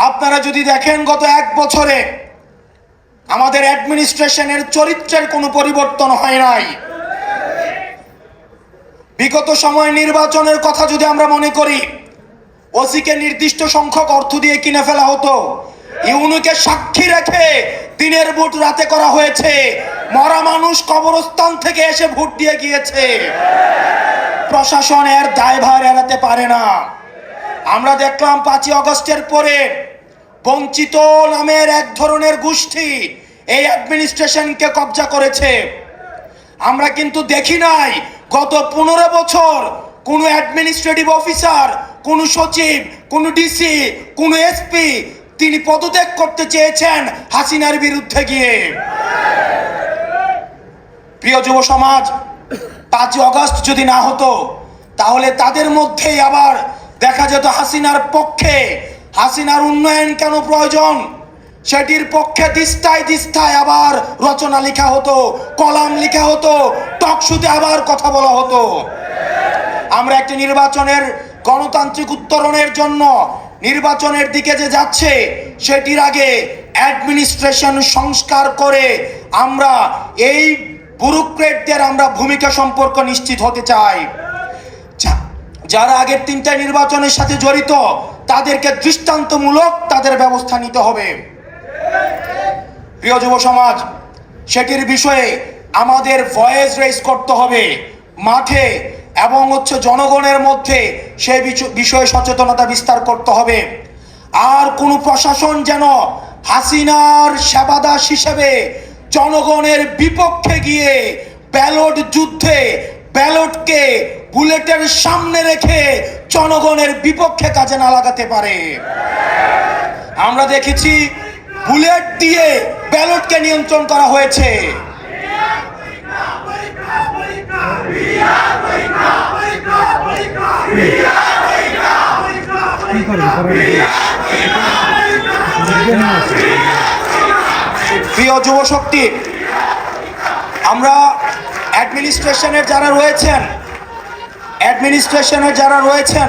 আপনারা যদি দেখেন গত এক বছরে আমাদের অ্যাডমিনিস্ট্রেশনের চরিত্রের কোনো পরিবর্তন হয় নাই। বিগত সময় নির্বাচনের কথা যদি আমরা মনে করি, ওসিকে নির্দিষ্ট সংখ্যক অর্থ দিয়ে কিনে ফেলা হতো। ইউনুকে সাক্ষী রেখে দিনের ভোট রাতে করা হয়েছে। মরা মানুষ কবরস্থান থেকে এসে ভোট দিয়ে গিয়েছে। প্রশাসনের দায়ভার এড়াতে পারে না। আমরা দেখলাম পাঁচই অগস্টের পরে বঞ্চিত নামের এক ধরনের গোষ্ঠী এই অ্যাডমিনিস্ট্রেশনকে কবজা করেছে। আমরা কিন্তু দেখি নাই গত পনেরো বছর কোনো অ্যাডমিনিস্ট্রেটিভ অফিসার, কোনো সচিব, কোনো ডিসি, কোনো এসপি তিনি পদত্যাগ করতে চেয়েছেন হাসিনার বিরুদ্ধে গিয়ে। প্রিয় যুব সমাজ, পাঁচই অগস্ট যদি না হতো, তাহলে তাদের মধ্যেই আবার দেখা যেত হাসিনার পক্ষে হাসিনার উন্নয়ন কেন প্রয়োজন? সেটির পক্ষে দিস্তায় দিস্তায় আবার রচনা লেখা হতো, কলাম লেখা হতো, টকশুতে আবার কথা বলা হতো। আমরা একটি নির্বাচনের গণতান্ত্রিক উত্তরণের জন্য নির্বাচনের দিকে যে যাচ্ছে, সেটির আগে অ্যাডমিনিস্ট্রেশন সংস্কার করে আমরা এই ব্যুরোক্রেটদের আমরা ভূমিকা সম্পর্ক নিশ্চিত হতে চাই। যারা আগের তিনটা নির্বাচনের সাথে জড়িত, তাদেরকে দৃষ্টান্তমূলক তাদের ব্যবস্থা নিতে হবে। প্রিয় যুব সমাজ, সেটির বিষয়ে আমাদের ভয়েস রেজ করতে হবে মাঠে এবং হচ্ছে জনগণের মধ্যে বিচ- বিষয়ে সচেতনতা বিস্তার করতে হবে। আর কোনো প্রশাসন যেন হাসিনার সেবাদাস হিসেবে জনগণের বিপক্ষে গিয়ে ব্যালট যুদ্ধে, ব্যালটকে বুলেটের সামনে রেখে জনগণের বিপক্ষে কাজে না লাগাতে পারে। আমরা দেখেছি বুলেট দিয়ে ব্যালটকে নিয়ন্ত্রণ করা হয়েছে। প্রিয় যুব শক্তি আমরা অ্যাডমিনিস্ট্রেশনের যারা রয়েছেন অ্যাডমিনিস্ট্রেশনের যারা রয়েছেন,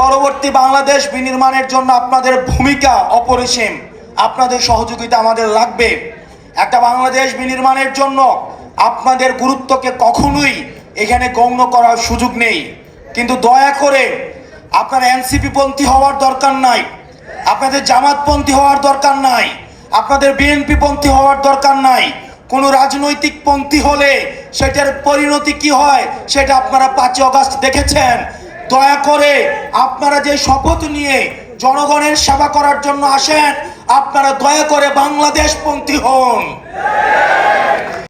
পরবর্তী বাংলাদেশ বিনির্মাণের জন্য আপনাদের ভূমিকা অপরিসীম। আপনাদের সহযোগিতা আমাদের লাগবে। একটা বাংলাদেশ বিনির্মাণের জন্য আপনাদের গুরুত্বকে কখনোই এখানে গণ্য করার সুযোগ নেই। কিন্তু দয়া করে, আপনারা এনসিপি পন্থী হওয়ার দরকার নাই, আপনাদের জামাতপন্থী হওয়ার দরকার নাই, আপনাদের বিএনপি পন্থী হওয়ার দরকার নাই, কোনো রাজনৈতিক পন্থী হলে সেটার পরিণতি কি হয় সেটা আপনারা পাঁচই অগাস্ট দেখেছেন। দয়া করে আপনারা যে শপথ নিয়ে জনগণের সেবা করার জন্য আসেন, আপনারা দয়া করে বাংলাদেশ পন্থী হন।